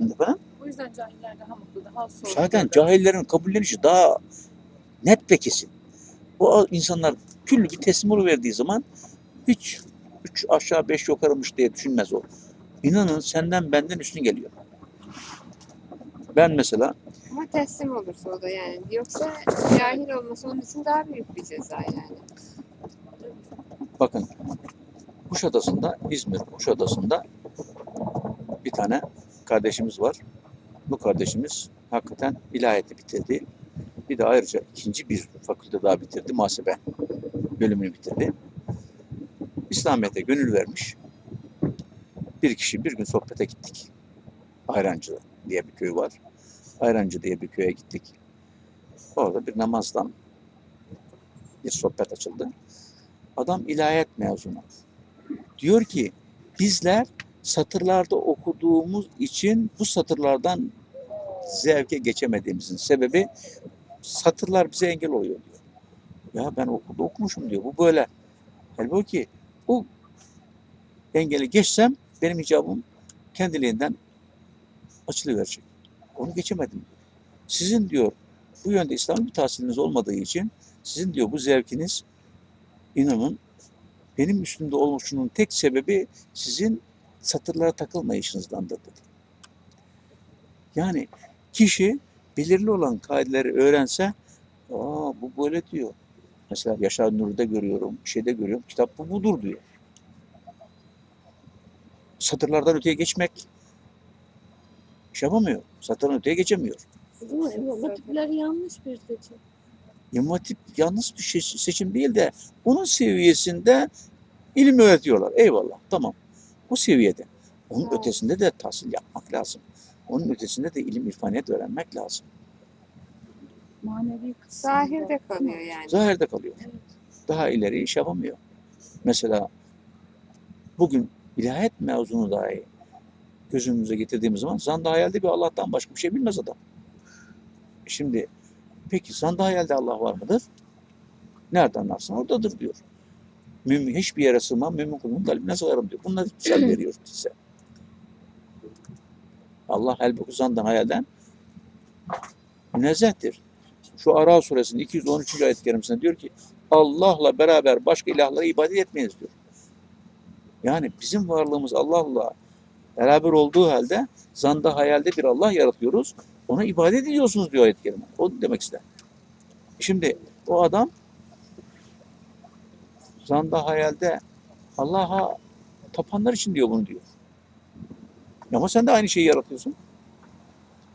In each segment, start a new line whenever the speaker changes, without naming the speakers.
Efendim?
O yüzden cahiller daha mutlu, daha soğuk.
Zaten cahillerin kabullenişi daha net ve kesin. O insanlar küllü bir teslim verdiği zaman hiç üç aşağı beş yukarımış diye düşünmez o. İnanın senden benden üstün geliyor. Ben mesela
Ama teslim olursa o da yani. Yoksa cahil olması onun için daha büyük bir ceza yani.
bakın Kuşadası'nda, İzmir Kuşadası'nda bir tane kardeşimiz var. Bu kardeşimiz hakikaten ilahiyatı bitirdi. Bir de ayrıca ikinci bir fakülte daha bitirdi. Muhasebe bölümünü bitirdi. İslamiyet'e gönül vermiş. Bir kişi bir gün sohbete gittik. Ayrancı diye bir köy var. Ayrancı diye bir köye gittik. Orada bir namazdan bir sohbet açıldı. Adam ilahiyat mezunu. Diyor ki bizler satırlarda okuduğumuz için bu satırlardan zevke geçemediğimizin sebebi satırlar bize engel oluyor diyor. Ya ben okulda okumuşum diyor. Bu böyle. Halbuki bu engeli geçsem benim icabım kendiliğinden açılıverecek. Onu geçemedim. Sizin diyor bu yönde İslam bir tahsiliniz olmadığı için sizin diyor bu zevkiniz inanın benim üstümde oluşunun tek sebebi sizin satırlara takılmayışınızdandır dedi. Yani kişi belirli olan kaideleri öğrense aa bu böyle diyor. Mesela Yaşar Nuri'de görüyorum, şeyde görüyorum. Kitap bu budur diyor. Satırlardan öteye geçmek iş yapamıyor. Satırdan öteye geçemiyor.
Bu motifler yanlış bir seçim.
İmam Hatip yalnız bir şey- seçim değil de onun seviyesinde ilim öğretiyorlar. Eyvallah tamam. O seviyede. Onun
Evet.
ötesinde de tahsil yapmak lazım. Onun ötesinde de ilim irfaniyet öğrenmek lazım.
Manevi kısmı.
Zahirde kalıyor yani.
Zahirde kalıyor. Daha ileri iş yapamıyor. Mesela bugün ilahiyat mezunu dahi gözümüze getirdiğimiz zaman zanda hayalde bir Allah'tan başka bir şey bilmez adam. Şimdi peki zanda hayalde Allah var mıdır? Nereden anlarsın? Oradadır diyor. Mümin, hiçbir yere sığmam, mümin kulumun kalbine sığarım diyor. Bunları misal veriyor size. Allah halbuki zandan hayalden münezzehtir. Şu Ara suresinin 213. ayet-i kerimesinde diyor ki Allah'la beraber başka ilahlara ibadet etmeyiz diyor. Yani bizim varlığımız Allah'la beraber olduğu halde zanda hayalde bir Allah yaratıyoruz. Ona ibadet ediyorsunuz diyor ayet-i kerime. O demek ister. Şimdi o adam zanda hayalde Allah'a tapanlar için diyor bunu diyor. Ama sen de aynı şeyi yaratıyorsun.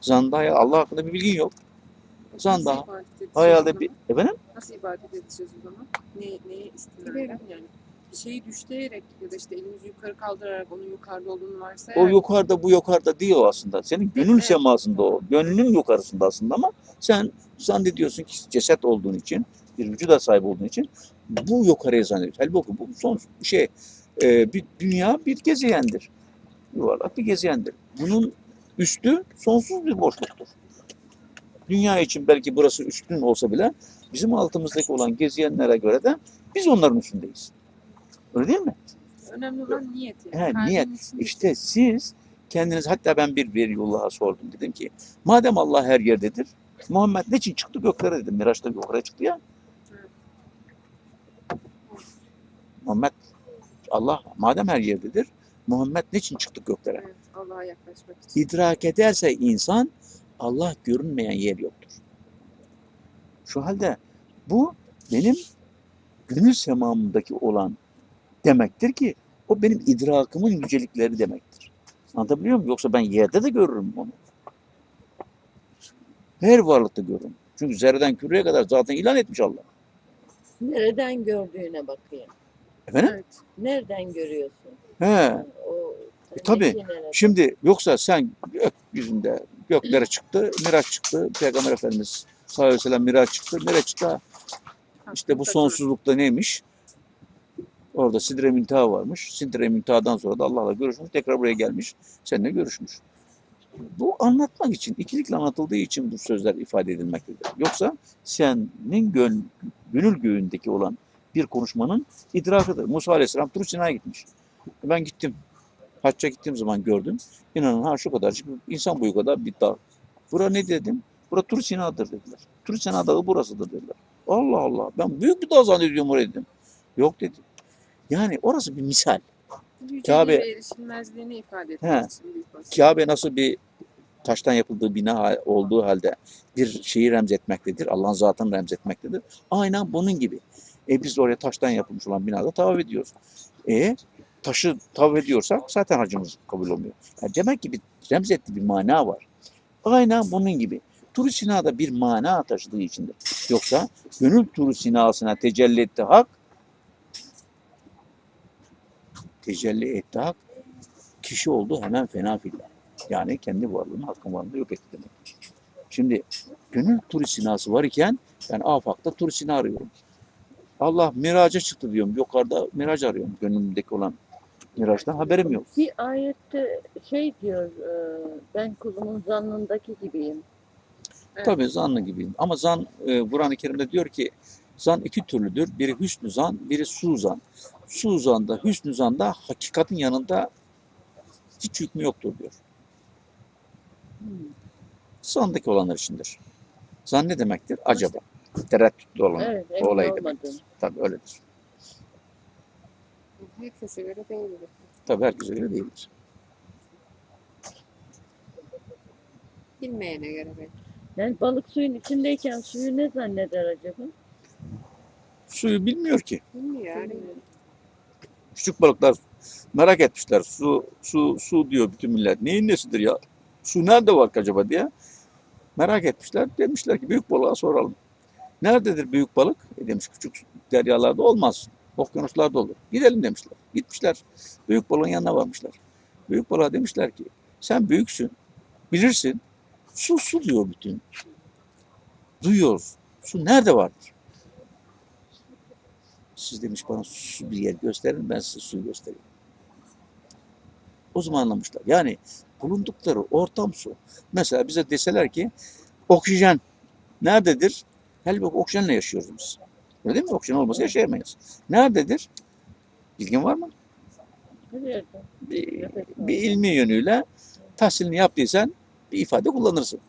Zanda hayal, Allah hakkında bir bilgin yok. Zanda
Nasıl
hayalde
o
bir... Efendim?
Nasıl ibadet edeceğiz o zaman? Ne, neye istinaden yani? Bir şeyi düşleyerek ya da işte elimizi yukarı kaldırarak onun yukarıda olduğunu varsayarak.
O yukarıda bu yukarıda diyor aslında. Senin gönül
Evet.
semasında o. Gönlünün yukarısında aslında ama sen zannediyorsun ki ceset olduğun için, bir vücuda sahip olduğun için bu yukarıya zannediyorsun. Halbuki bu son şey, e, bir dünya bir gezeyendir. Yuvarlak bir gezeyendir. Bunun üstü sonsuz bir boşluktur. Dünya için belki burası üstün olsa bile bizim altımızdaki olan gezeyenlere göre de biz onların üstündeyiz. Öyle değil mi?
Önemli olan niyet yani.
He,
Kalbin
niyet.
içinde-
İşte siz kendiniz hatta ben bir Veliullah'a sordum dedim ki madem Allah her yerdedir Muhammed ne için çıktı göklere dedim. Miraç'ta yukarı çıktı ya.
Evet.
Muhammed Allah madem her yerdedir Muhammed ne için çıktı göklere?
Evet, Allah'a yaklaşmak için.
İdrak ederse insan Allah görünmeyen yer yoktur. Şu halde bu benim gönül semamındaki olan demektir ki o benim idrakımın yücelikleri demektir. Anlatabiliyor muyum? Yoksa ben yerde de görürüm onu. Her varlıkta görürüm. Çünkü zerreden küreye kadar zaten ilan etmiş Allah.
Nereden gördüğüne bakayım.
Efendim?
Evet.
Nereden görüyorsun?
He.
O
E, tabii. Şimdi yoksa sen gökyüzünde göklere çıktı, Miraç çıktı. Peygamber Efendimiz sallallahu aleyhi ve sellem Miraç çıktı. Çıktı? İşte bu sonsuzlukta neymiş? Orada Sidre Müntaha varmış. Sidre Müntaha'dan sonra da Allah'la görüşmüş. Tekrar buraya gelmiş. Seninle görüşmüş. Bu anlatmak için, ikilikle anlatıldığı için bu sözler ifade edilmektedir. Yoksa senin gön, gönül göğündeki olan bir konuşmanın idrakıdır. Musa Aleyhisselam Tur Sina'ya gitmiş. Ben gittim. Hacca gittiğim zaman gördüm. İnanın ha şu kadarcık bir insan boyu kadar bir dağ. Bura ne dedim? Bura Tur Sina'dır dediler. Tur Sina Dağı burasıdır dediler. Allah Allah. Ben büyük bir dağ zannediyorum oraya dedim. Yok dedim. Yani orası bir misal. Kabe-
erişilmezliğini ifade basın.
Kabe nasıl bir taştan yapıldığı bina olduğu halde bir şeyi remzetmektedir. Allah'ın zatını remzetmektedir. Aynen bunun gibi. E biz oraya taştan yapılmış olan binada tavaf ediyoruz. E taşı tavaf ediyorsak zaten hacımız kabul olmuyor. Yani demek ki bir remzetli bir mana var. Aynen bunun gibi. Tur Sina'da bir mana taşıdığı içindir. Yoksa gönül Tur Sina'sına tecelli etti hak, tecelli etti hak, kişi oldu hemen fena fillah. Yani kendi varlığını, hakkın varlığını yok etti demek. Şimdi gönül Tur Sina'sı var iken ben afakta Tur Sina arıyorum. Allah miraca çıktı diyorum. Yukarıda miraç arıyorum. Gönlümdeki olan miraçtan haberim yok.
Bir ayette şey diyor, e, ben kulumun zannındaki gibiyim.
Evet.
Tabii zanlı gibiyim. Ama zan e, Kur'an-ı Kerim'de diyor ki zan iki türlüdür. Biri hüsnü zan, biri suzan. Suzanda, hüsnü zanda hakikatin yanında hiç hükmü yoktur diyor.
Hmm.
Zandaki olanlar içindir. Zan ne demektir? Acaba. Tereddütlü olan.
Evet,
o
emin
olayı
olmadım.
demektir. Tabii öyledir.
Herkese göre değildir.
Tabii herkese göre değildir.
Bilmeyene göre belki.
Yani balık suyun içindeyken suyu ne zanneder acaba?
Suyu bilmiyor ki.
Bilmiyor. yani.
Küçük balıklar merak etmişler. Su, su, su diyor bütün millet. Neyin nesidir ya? Su nerede var ki acaba diye. Merak etmişler. Demişler ki büyük balığa soralım. Nerededir büyük balık? E demiş küçük deryalarda olmaz. Okyanuslarda olur. Gidelim demişler. Gitmişler. Büyük balığın yanına varmışlar. Büyük balığa demişler ki sen büyüksün. Bilirsin. Su su diyor bütün. Duyuyoruz. Su nerede vardır? Siz demiş bana su bir yer gösterin ben size suyu göstereyim. O zaman anlamışlar. Yani bulundukları ortam su. Mesela bize deseler ki oksijen nerededir? Halbuki oksijenle yaşıyoruz biz. Öyle değil mi? Oksijen olmasa yaşayamayız. Nerededir? Bilgin var mı? Bir, bir ilmi yönüyle tahsilini yaptıysan bir ifade kullanırsın.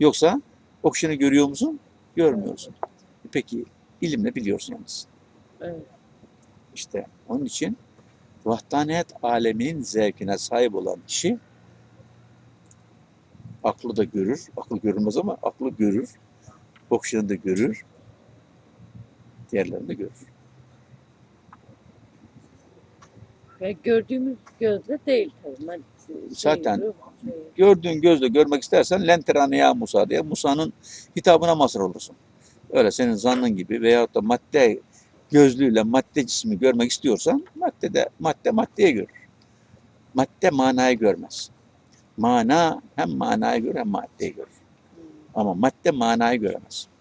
Yoksa oksijeni görüyor musun? Görmüyorsun. Peki ilimle biliyorsun yalnız.
Evet.
İşte onun için vahdaniyet aleminin zevkine sahip olan kişi aklı da görür. Akıl görülmez ama aklı görür. Oksijeni de görür. Diğerlerini de görür.
Ve gördüğümüz gözle değil tabii. Ben, şey,
Zaten
şey,
Gördüğün gözle görmek istersen lenterane ya Musa diye Musa'nın hitabına mazhar olursun. Öyle senin zannın gibi veyahut da madde gözlüğüyle madde cismi görmek istiyorsan maddede madde maddeye görür. Madde manayı görmez. Mana hem manayı görür hem maddeyi görür. Ama madde manayı göremez.